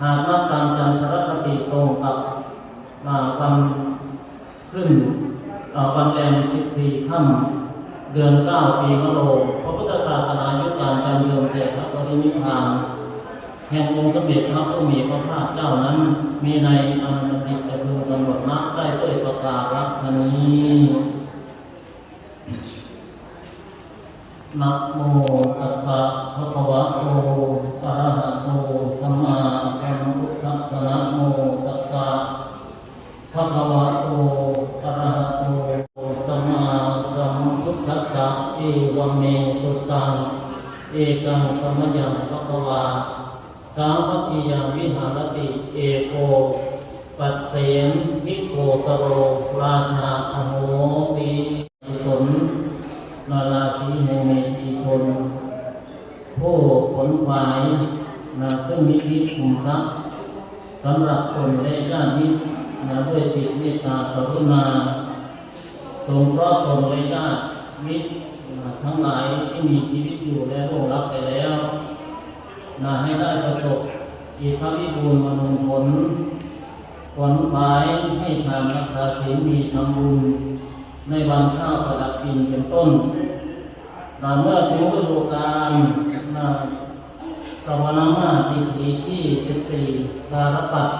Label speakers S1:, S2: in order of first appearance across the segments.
S1: หากนับตามจันทรคติตรงกับอ่าวันขึ้นวันแรมสิบสี่ค่ำเดือนเก้าปีมะโรงพระพุทธศาสนายุคการจันเดิมแต่พระปรินิพพานแห่งองค์สมเด็จพระผู้มีพระภาคเจ้านั้น มีในอนันตติจะพึงกำหนดนับได้ด้วยประกาศนี้ นะโมตัสสะภะคะวะโตอะระหะโตสัมมาสัมพุทธัสสะนะโมตัสสะภะคะวะโตอะระหะโตสัมมาสัมพุทธัสสะเอวัมเมสุตังเอกังสมยังภะคะวาสาวัคคียังวิหารติเอโกปัสเสนทิโกสโรราชาอโหสี นาราศีแห่งเมตีทนผู้ผลหวายนาซึ่งนิธิคุมทรัพย์สำหรับคนและญาติมิตรนาด้วยจิตเมตตากรุณาสงเคราะห์ตนและญาติมิตรนาทั้งหลายที่มีชีวิตอยู่และร่วงรับไปแล้วนาให้ได้ประสบอิทธิวิบูลมนุผลผลหวายให้ทานรักษาศีลมีทำบุญ ในวันข้าวประดับดินเป็นต้นนาเมื่อถึงฤดูกาลนาสวนามาติถีที่ 14การปัด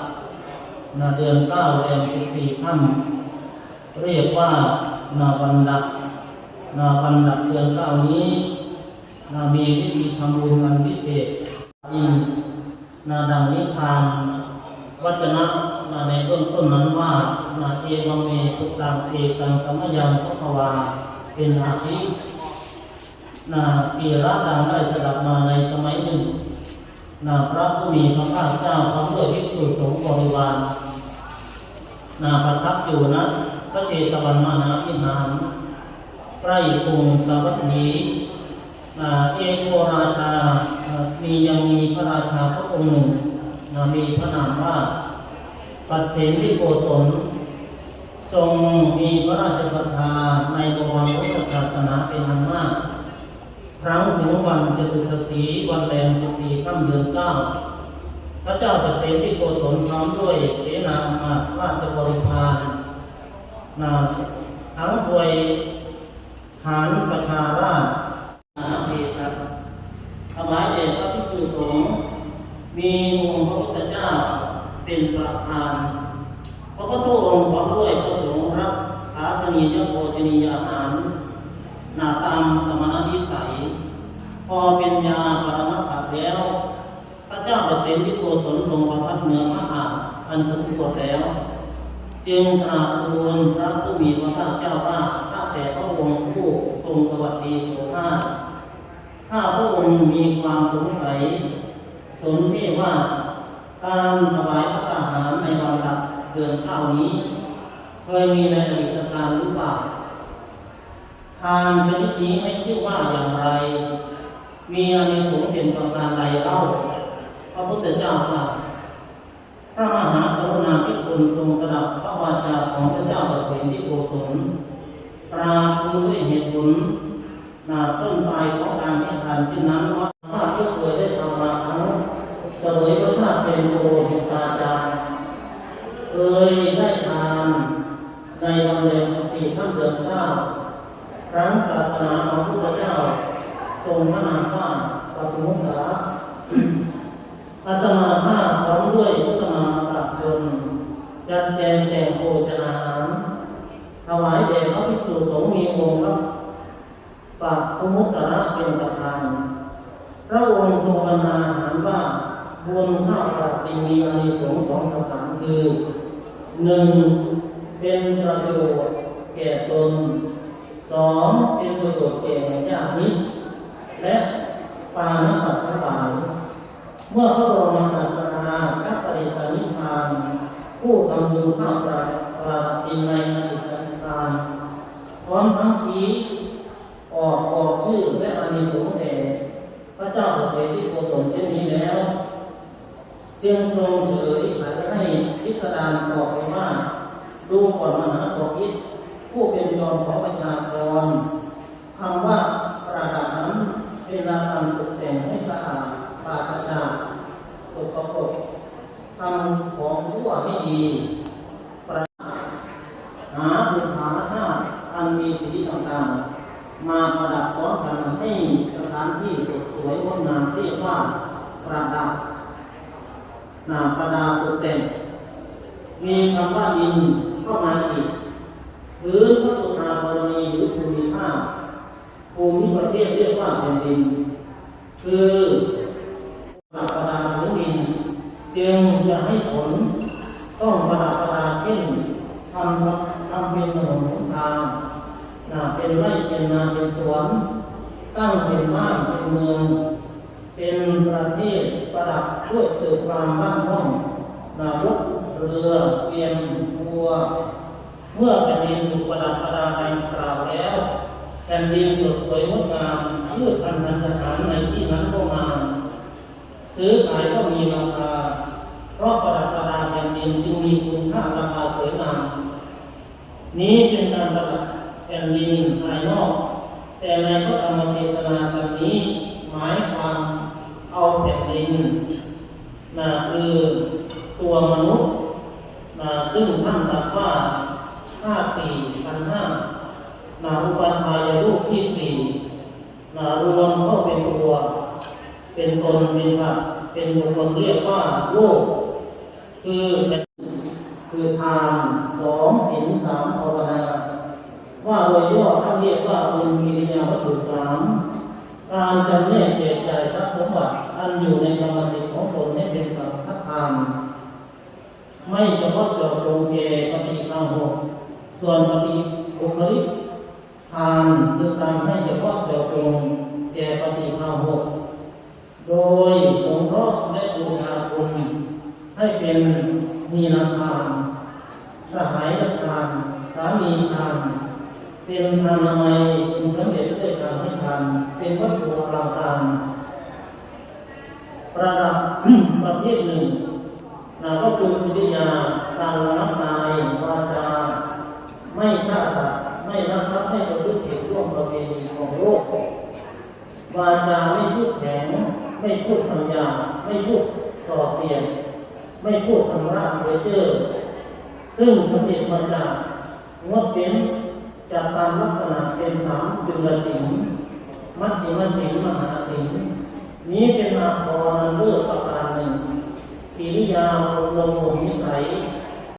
S1: นาเดือนเก้าแรม14ค่ำเรียกว่านาวันดับนาวันดับเดือนเก้านี้นามีวิธีทำบุญอันพิเศษอินนาดังนิทานวัจนะ ในเบื้องต้นนั้นว่านาเอวเมสุตังเอกังสมยังพระภวาเป็นอาทินาปีระดังได้สดับมาในสมัยหนึ่ง นาพระผู้มีพระภาคเจ้าพร้อมด้วยภิกษุสงฆ์บริวารนาประทับอยู่ณพระเจตวันมหาวิหารใกล้กรุงสาวัตถีนาเอโกราชา มียังมีพระราชาพระองค์หนึ่งนามีพระนามว่า ปัสเสนวิโกศลทรงมีพระราชศรัทธาในบวรพุทธศาสนาเป็นอันมาก ครั้งถึงวันจตุตสีวันแรมสิบสี่ค่ำเดือนเก้าพระเจ้าปัสเสนวิโกศลพร้อมด้วยเสนาอำมาราชบริพารนาทั้งถวยหารประชาราชนาเภสัชถวายแด่พระภิกษุสงฆ์มีองค์พระพุทธเจ้า เป็นประธานพระพุทธองค์พร้อมด้วยพระสงฆ์รับภาตนียโภชนียอาหารหนาตามสมณวิสัย พอเป็นยาปรมัตถ์แล้ว พระเจ้าประเสนที่โกศลทรงประทับเหนือพระอาอันสมควรแล้ว จึงกราบทูลพระผู้มีพระภาคเจ้าว่าข้าแต่พระองค์ผู้ทรงสวัสดีโสภาคถ้าพระองค์มีความสงสัย สนที่ว่า การถวายพระทหารในวันดับเดือนเก้านี้เคยมีในอดีตการหรือเปล่าทานชนิดนี้ให้ชื่อว่าอย่างไร มีอานิสงส์เป็นประการใดเล่า พระพุทธเจ้าว่าพระมหากรุณาธิคุณทรงสดับพระวาจาของพระเจ้าประสิที่โกศลปราทูด้วยเหตุผลนาต้นปลายของการให้ทานเช่นนั้นว่า เดือนสี่ค่ำเดือนเก้าครั้งศาสนาของพระพุทธเจ้า ทรงพระนามว่าปฏิมุขตะอาตมาภาพพร้อมด้วยพุทธมาตาชนจัดแจงแต่งโภชนาหารถวายแด่พระภิกษุสงฆ์มีองค์พระปัตุมุตตระเป็นประธานพระองค์ทรงบรรณาอาหารว่าบุญข้าวปรับดิมีอานิสงส์สองสถานคือหนึ่งเป็นประโยชน์ แก่ตนสองเป็นประโยชน์แก่ญาติมิตรและปานสัตว์ทั้งหลายเมื่อพระบรมศาสดาชักปริตานิพพาน ผู้กำลังข้าวปราปราดินในอดีตการพร้อมทั้งชี้ออกออกชื่อและอานิสงส์แด่พระเจ้าเสริฐที่โกศลเช่นนี้แล้วจึงทรงเฉลยไขให้พิสดารตอบไปว่าดูก่อนมหาปพิตผู้เป็นจอมของประชากรคำว่า ลาการตกแต่งให้สะอาดปราศจากสกปรกทำของชั่วให้ดี ประหา บุญหาชาติอันมีสีต่างๆ มาประดับซ้อนกันให้สถานที่สดสวยงดงามเรียกว่าประดับนาประดาตกแต่งมีคำว่าดินเข้ามาอีกพื้นวัตถุธาบรณีหรือภูมิภาคภูมิประเทศเรียกว่าแผ่นดิน คือประดับประดาพื้นดิน จึงจะให้ผล ต้องประดับประดาเช่นทำ ทำเป็นถนนหนทางนาเป็นไร่เป็นนาเป็นสวน ตั้งเป็นบ้านเป็นเมือง เป็นประเทศประดับด้วยตึกรามบ้านห้องนารกเรือเกวียนบัว เมื่อแผ่นดินถูกประดับประดาดังกล่าวแล้วแผ่นดินสดสวยงดงามยืดพันธันอาหารในที่นั้นก็งามซื้อขายก็มีราคาเพราะประดับประดาแผ่นดินจึงมีคุณค่าราคาสวยงาม นี้เป็นการประดับแผ่นดินภายนอก แต่ในพระธรรมเทศนาตอนนี้หมายความเอาแผ่นดินนะคือตัวมนุษย์นะซึ่งท่านตรัสว่าห้าสี่พันห้านาอุปาทายรูปที่สี่นะรวมเข้าเป็นตัว เป็นตนเป็นสัตว์เป็นบุคคลเรียกว่าโลก คือเป็นคือทานสองศีลสามภาวนา ว่าโดยย่อท่านเรียกว่าบุญมีริยาวัตถุสามการจำแนกแจกจ่ายทรัพย์สมบัติอันอยู่ในกรรมสิทธิ์ของตนให้เป็นสังฆทาน ไม่เฉพาะเจาะจงแก่ปฏิฆาหก ส่วนปฏิบุคลิทานคือการให้เฉพาะเจาะจงแก่ปฏิฆาหกโดยสงเคราะห์และบูชาคุณให้เป็นนีนาทาน สหายทาน สามีทาน เป็นทานนามัยคุณสำเร็จด้วยการให้ทาน เป็นวัตถุอลังการประดับประเภทหนึ่งนะก็คือกิริยาการละกายวาจา ไม่ฆ่าสัตว์ไม่ลักทรัพย์ไม่ประพฤติผิดร่วมประเพณีของโลก วาจาไม่พูดแข็ง ไม่พูดคำหยาบไม่พูดส่อเสียดไม่พูดสำราญเพ้อเจ้อซึ่งสำเร็จมาจากงดเป็นจากตามลักษณะเป็นสามจุลสิงมัชฌิมสิงมหาสิงนี้เป็นอาภรณ์เลือกประการหนึ่งกิริยาอบรมบ่มนิสัย